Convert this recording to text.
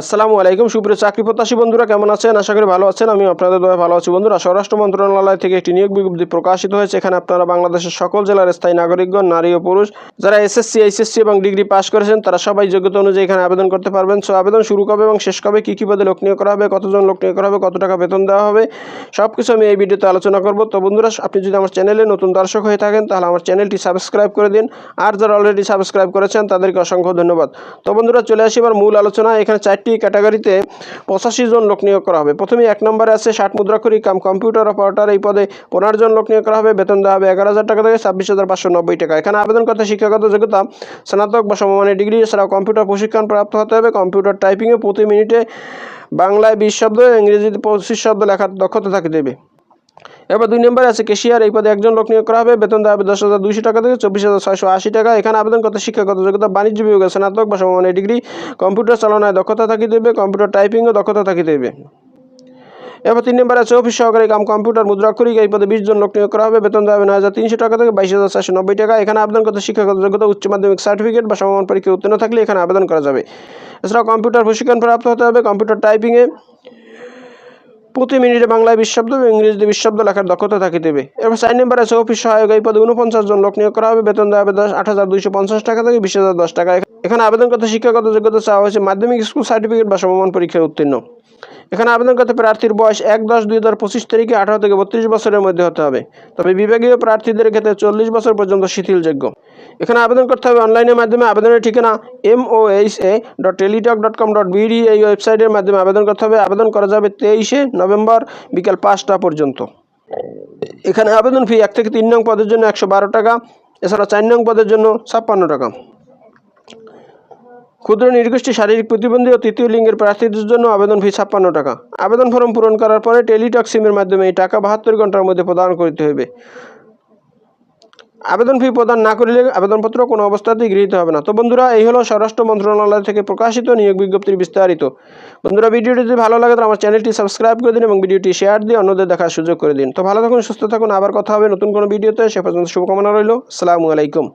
আসসালামু আলাইকুম, সুপ্রিয় চাকরি প্রত্যাশী বন্ধুরা, কেমন আছেন? আশা করি ভালো আছেন। আমি আপনাদের দয়া ভালো আছি। বন্ধুরা, স্বরাষ্ট্র মন্ত্রণালয় থেকে একটি নিয়োগ বিজ্ঞপ্তি প্রকাশিত হয়েছে। এখানে আপনারা বাংলাদেশের সকল জেলার স্থায়ী নাগরিকগণ, নারী ও পুরুষ, যারা এসএসসি এইচএসসি এবং ডিগ্রি পাস করেছেন, তারা সবাই যোগ্যতা অনুযায়ী এখানে আবেদন করতে পারবেন। সো, আবেদন শুরু কবে এবং শেষ কবে, কী কী পদে লোক নিয়োগ করা হবে, কতজন লোক নিয়োগ করা হবে, কত টাকা বেতন দেওয়া হবে সব কিছু আমি এই ভিডিওতে আলোচনা করব। তো, বন্ধুরা, আপনি যদি আমার চ্যানেলে নতুন দর্শক হয়ে থাকেন, তাহলে আমার চ্যানেলটি সাবস্ক্রাইব করে দিন। আর যারা অলরেডি সাবস্ক্রাইব করেছেন, তাদেরকে অসংখ্য ধন্যবাদ। তো, বন্ধুরা, চলে আসি এবার মূল আলোচনা এখানে চারটি ক্যাটাগরিতে পঁচাশি জন লোক নিয়োগ করা হবে। প্রথমে এক নম্বরে আছে ষাট মুদ্রাক্ষরী কাম, কম্পিউটার অপারেটর। এই পদে পনেরো জন লোক নিয়োগ করা হবে। বেতন দেওয়া হবে এগারো হাজার টাকা থেকে ছাব্বিশ হাজার পাঁচশো নব্বই টাকা। এখানে আবেদন করতে শিক্ষাগত যোগ্যতা, স্নাতক বা সমমানের ডিগ্রি, এছাড়াও কম্পিউটার প্রশিক্ষণ প্রাপ্ত হতে হবে। কম্পিউটার টাইপিংয়ে প্রতি মিনিটে বাংলায় বিশ শব্দ, ইংরেজিতে পঁচিশ শব্দ লেখার দক্ষতা থাকতে দেবে এবার দুই নম্বরে আছে কেশিয়ার এই পদে একজন লোক নিয়োগ করা হবে। বেতন দেওয়া হবে দশ হাজার দুইশো টাকা থেকে চব্বিশ হাজার ছয়শো আশি টাকা। এখানে আবেদন করতে শিক্ষাগত যোগ্যতা, বাণিজ্য বিভাগে, স্নাতক বা সমমানের ডিগ্রি, কম্পিউটার চালনায় দক্ষতা থাকিতে দেবে কম্পিউটার টাইপিংও দক্ষতা থাকিতে দেবে এবার তিন নম্বর আছে অফিস সহকারী কাম কম্পিউটার মুদ্রাক্ষরিক, এই পদে বিশ জন লোক নিয়োগ করা হবে। বেতন দেওয়া হবে নয় হাজার তিনশো টাকা থেকে বাইশ হাজার চারশো নব্বই টাকা। এখানে আবেদন করতে শিক্ষাগত যোগ্যতা, উচ্চ মাধ্যমিক সার্টিফিকেট বা সমমান পরীক্ষায় উত্তীর্ণ থাকলে এখানে আবেদন করা যাবে। এছাড়াও কম্পিউটার প্রশিক্ষণ প্রাপ্ত হতে হবে, কম্পিউটার টাইপিংয়ে প্রতি মিনিটে বাংলায় বিশ শব্দ এবং ইংরেজিতে বিশ্বব্দ লেখার দক্ষতা থাকিতে হবে এবার চার নম্বর আছে অফিস সহায়ক এই পদে উনপঞ্চাশ জন লোক নিয়োগ করা হবে। বেতন দেওয়া হবে দশ আট হাজার দুইশো পঞ্চাশ টাকা থেকে বিশ হাজার দশ টাকা। এখানে আবেদন করতে শিক্ষাগত যোগ্যতা চাওয়া হয়েছে। মাধ্যমিক স্কুল সার্টিফিকেট বা সমমান পরীক্ষায় উত্তীর্ণ। এখানে আবেদন করতে প্রার্থীর বয়স এক দশ দুই হাজার পঁচিশ তারিখে আঠারো থেকে বত্রিশ বছরের মধ্যে হতে হবে। তবে বিভাগীয় প্রার্থীদের ক্ষেত্রে চল্লিশ বছর পর্যন্ত শিথিলযোগ্য। এখানে আবেদন করতে হবে অনলাইনের মাধ্যমে। আবেদনের ঠিকানা M O H A dot Teletalk dot com dot BD এই ওয়েবসাইটের মাধ্যমে আবেদন করতে হবে। আবেদন করা যাবে তেইশে নভেম্বর বিকাল পাঁচটা পর্যন্ত। এখানে আবেদন ফি এক থেকে তিন নং পদের জন্য একশো বারো টাকা, এছাড়া চার নং পদের জন্য ছাপ্পান্ন টাকা। ক্ষুদ্র নির্গোষ্ঠী শারীরিক প্রতিবন্ধী ও তৃতীয় লিঙ্গের প্রার্থীদের জন্য আবেদন ফি ছাপ্পান্ন টাকা। আবেদন ফর্ম পূরণ করার পরে টেলিটক সিমের মাধ্যমে এই টাকা বাহাত্তর ঘণ্টার মধ্যে প্রদান করতে হবে আবেদন ফি প্রদান না করিলে আবেদনপত্র কোনো অবস্থাতেই গৃহীত হবে না। তো বন্ধুরা, এই হলো স্বরাষ্ট্র মন্ত্রণালয় থেকে প্রকাশিত নিয়োগ বিজ্ঞপ্তির বিস্তারিত। বন্ধুরা, ভিডিওটি যদি ভালো লাগে তো আমার চ্যানেলটি সাবস্ক্রাইব করে দিন এবং ভিডিওটি শেয়ার দিয়ে অন্যদের দেখার সুযোগ করে দিন। তো ভালো থাকুন, সুস্থ থাকুন। আবার কথা হবে নতুন কোনো ভিডিওতে। সে পর্যন্ত শুভকামনা রইল। আসসালামু আলাইকুম।